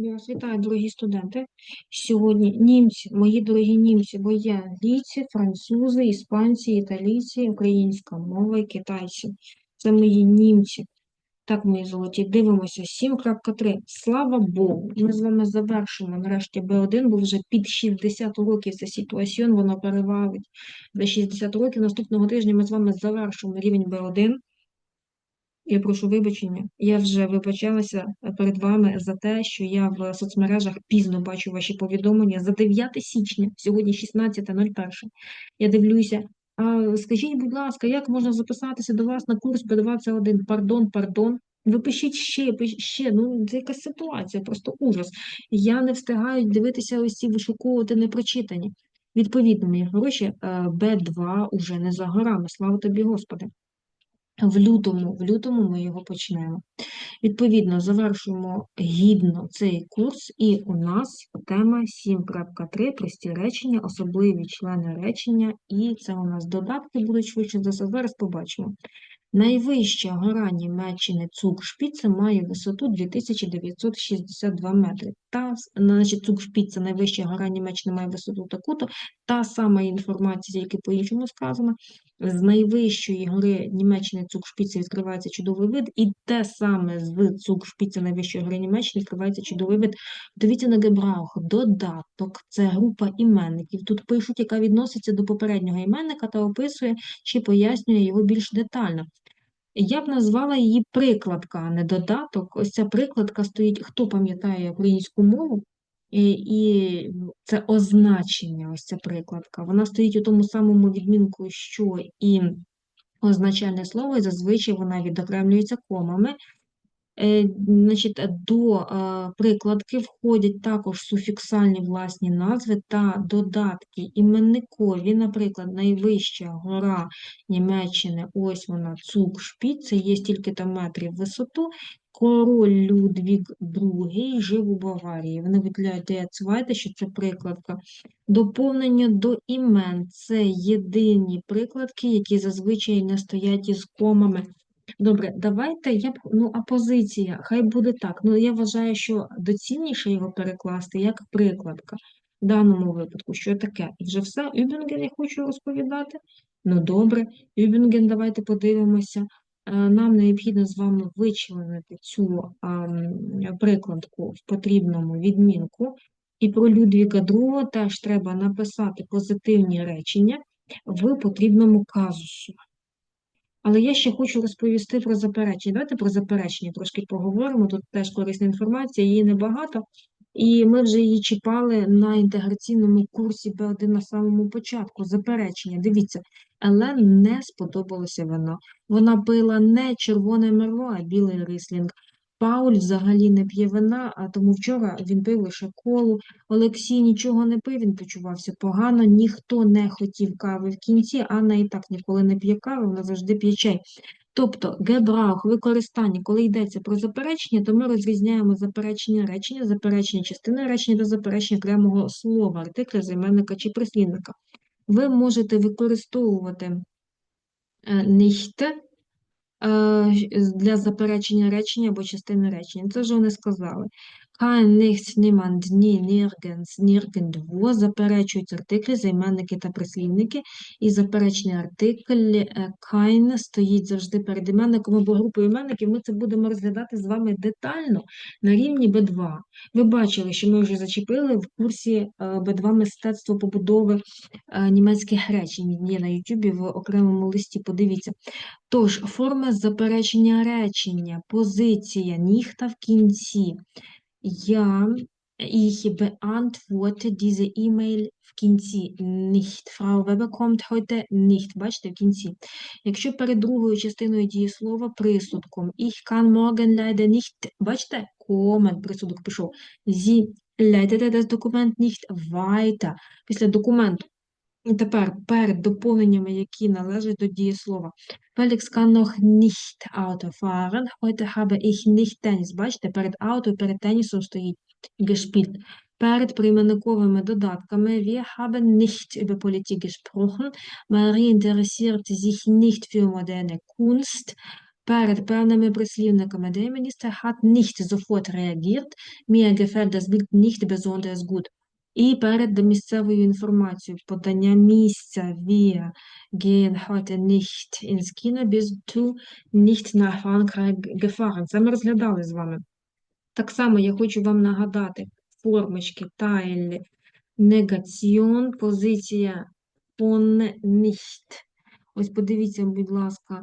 Я вас вітаю, дорогі студенти. Сьогодні німці, мої дорогі німці, бо є англійці, французи, іспанці, італійці, українська мова і китайці. Це мої німці. Так, мої золоті, дивимося. 7.3. Слава Богу, ми з вами завершимо нарешті Б1, бо вже під 60 років це ситуаціон, воно перевалить. За 60 років наступного тижня ми з вами завершимо рівень Б1. Я прошу вибачення. Я вже вибачалася перед вами за те, що я в соцмережах пізно бачу ваші повідомлення за 9 січня, сьогодні 16.01. Я дивлюся. А скажіть, будь ласка, як можна записатися до вас на курс Б21? Пардон, пардон. Ви пишіть ще, пишіть ще. Ну, це якась ситуація, просто ужас. Я не встигаю дивитися ось ці вишуковувати непрочитані. Відповідно, мої гроші, е, Б2 уже не за горами. Слава тобі, Господи. В лютому, в лютому ми його почнемо. Відповідно, завершуємо гідно цей курс, і у нас тема 7.3 прості речення, особливі члени речення, і це у нас додатки будуть швидше за. Зараз побачимо. Найвища гора Німеччини Цукшпіце має висоту 2962 метри. Та, значить, Цукшпіце, найвища гора Німеччини має висоту таку-то, та сама інформація, яка по-іншому сказана, з найвищої гори Німеччини Цукшпіце відкривається чудовий вид, і те саме з Цукшпіце найвищої гори Німеччини відкривається чудовий вид. Дивіться на Гебраух, додаток, це група іменників. Тут пишуть, яка відноситься до попереднього іменника та описує чи пояснює його більш детально. Я б назвала її прикладка, а не додаток. Ось ця прикладка стоїть, хто пам'ятає українську мову, і, і це означення, ось ця прикладка. Вона стоїть у тому самому відмінку, що і означальне слово, і зазвичай вона відокремлюється комами. Е, значить, До е, прикладки входять також суфіксальні власні назви та додатки іменникові, наприклад, найвища гора Німеччини, ось вона, Цукшпіц, це є стільки-то метрів висоту. Король Людвіг II жив у Баварії. Вони виділяють Цвайте, що це прикладка. Доповнення до імен це єдині прикладки, які зазвичай не стоять із комами. Добре, давайте я б, ну, апозиція, хай буде так. Ну, я вважаю, що доцільніше його перекласти як прикладка. В даному випадку, що таке? І вже все, Юбінген я хочу розповідати. Ну, добре, Юбінген, давайте подивимося. Е, нам необхідно з вами вичленити цю а, прикладку в потрібному відмінку. І про Людвіга II теж треба написати позитивні речення в потрібному казусу. Але я ще хочу розповісти про заперечення. Давайте про заперечення трошки поговоримо. Тут теж корисна інформація, її небагато. І ми вже її чіпали на інтеграційному курсі Б1 на самому початку. Заперечення. Дивіться, Елен не сподобалося вино. Вона пила не червоне мерло, а білий рислінг. Пауль взагалі не п'є вина, а тому вчора він пив лише колу. Олексій нічого не пив, він почувався погано, ніхто не хотів кави в кінці, Анна і так ніколи не п'є кави, вона завжди п'є чай. Тобто гебраух, використання, коли йдеться про заперечення, то ми розрізняємо заперечення речення, заперечення частини речення та заперечення окремого слова, артикля, займенника чи прислівника. Ви можете використовувати nicht Е, для заперечення речення або частини речення. Це вже вони сказали. Kein, nichts, niemand, nie, nirgends, nirgendwo заперечують артиклі, займенники та прислівники. І заперечний артикль е, kein стоїть завжди перед іменником або групою іменників. Ми це будемо розглядати з вами детально на рівні Б2. Ви бачили, що ми вже зачепили в курсі Б2 мистецтво побудови е, німецьких речень. Є на Ютубі в окремому листі. Подивіться. Тож, форма заперечення речення, позиція, ніхта в кінці. Ja, ich beantworte diese E-Mail в кінці nicht. Frau Weber kommt heute nicht. Бачите, в кінці. Якщо перед другою частиною дієслова присудком ich kann morgen leider nicht, бачите, комент, присудок пішов. Sie leitete das Dokument nicht weiter. Після документу тепер перед доповненнями, які належать до дієслова. Felix kann noch nicht Auto fahren. Heute habe ich nicht Tennis. Бачите, перед auto перед тенісом стоїть gespielt. Перед прийменниковими додатками wir haben nicht über Politik gesprochen. Marie interessiert sich nicht für moderne Kunst. перед певними прислівниками. Der Minister hat nicht sofort reagiert. Mir gefällt das Bild nicht besonders gut. І перед місцевою інформацією. Подання місця. Wir gehen heute nicht ins Kino, bist du nicht nach Frankreich gefahren. Це ми розглядали з вами. Так само я хочу вам нагадати формочки Teil, негаціон, позиція von nicht. Ось подивіться, будь ласка,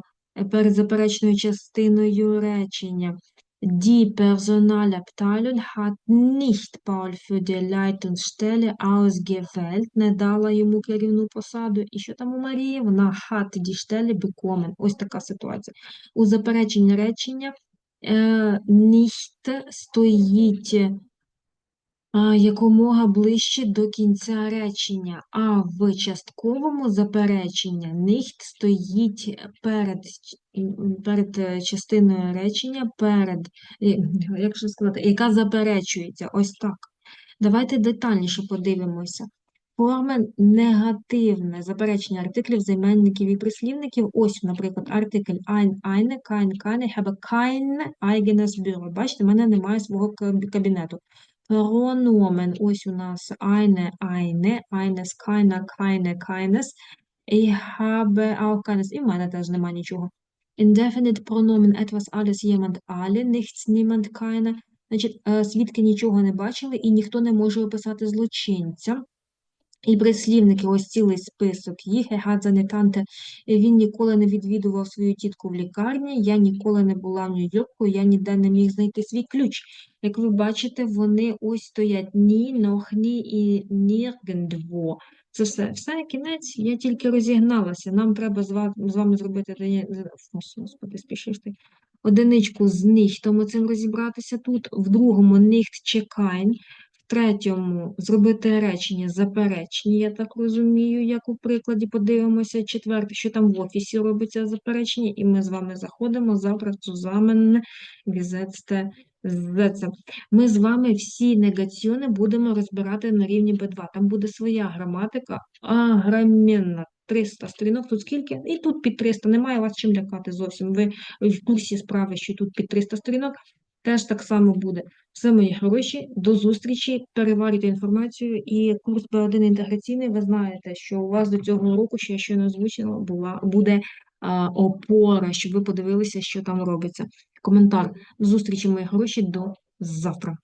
перед заперечною частиною речення. Die Personalabteilung hat nicht Paul für die Leitungsstelle ausgewählt, не дала йому керівну посаду. І що там у Марії? Вона hat die Stelle bekommen. Ось така ситуація. У запереченні речення е, nicht стоїть якомога ближче до кінця речення, а в частковому заперечення nicht стоїть перед, перед е, частиною речення, перед, е, як сказати, яка заперечується. Ось так. Давайте детальніше подивимося. Форма негативне заперечення артиклів, займенників і прислівників. Ось, наприклад, артикль ein, eine, kein, keine, habe kein eigenes Büro. Бачите, в мене немає свого кабінету. Прономен. Ось у нас eine, eine, eines, keiner, keine, keines. Ich habe auch. І в мене теж немає нічого. Indefinite pronomen etwas, alles, jemand, alle, nichts, niemand, keiner. Значить, е, свідки нічого не бачили і ніхто не може описати злочинця. І прислівники, ось цілий список їх. Er hat він ніколи не відвідував свою тітку в лікарні, я ніколи не була в Нью-Йорку, я ніде не міг знайти свій ключ. Як ви бачите, вони ось стоять ні, нох, ні і ніргендво. Це все. Все, кінець, я тільки розігналася. Нам треба з вами зробити Господи, спішиш ти. одиничку з них, тому цим розібратися тут. В другому nicht чекайн. В третьому зробити речення заперечні, я так розумію, як у прикладі подивимося. Четверте, що там в офісі робиться заперечення, і ми з вами заходимо завтра zusammen gesetzte Sätze. Ми з вами всі негаціони будемо розбирати на рівні Б2. Там буде своя граматика, агроменна. 300 сторінок, тут скільки? І тут під 300. Немає вас чим лякати зовсім. Ви в курсі справи, що тут під 300 сторінок. Теж так само буде. Все, мої хороші, до зустрічі, переварюйте інформацію. І курс Б1 інтеграційний, ви знаєте, що у вас до цього року, що я щойно озвучила, була, буде а, опора, щоб ви подивилися, що там робиться. Коментар. Зустрічі, мої хороші, до завтра.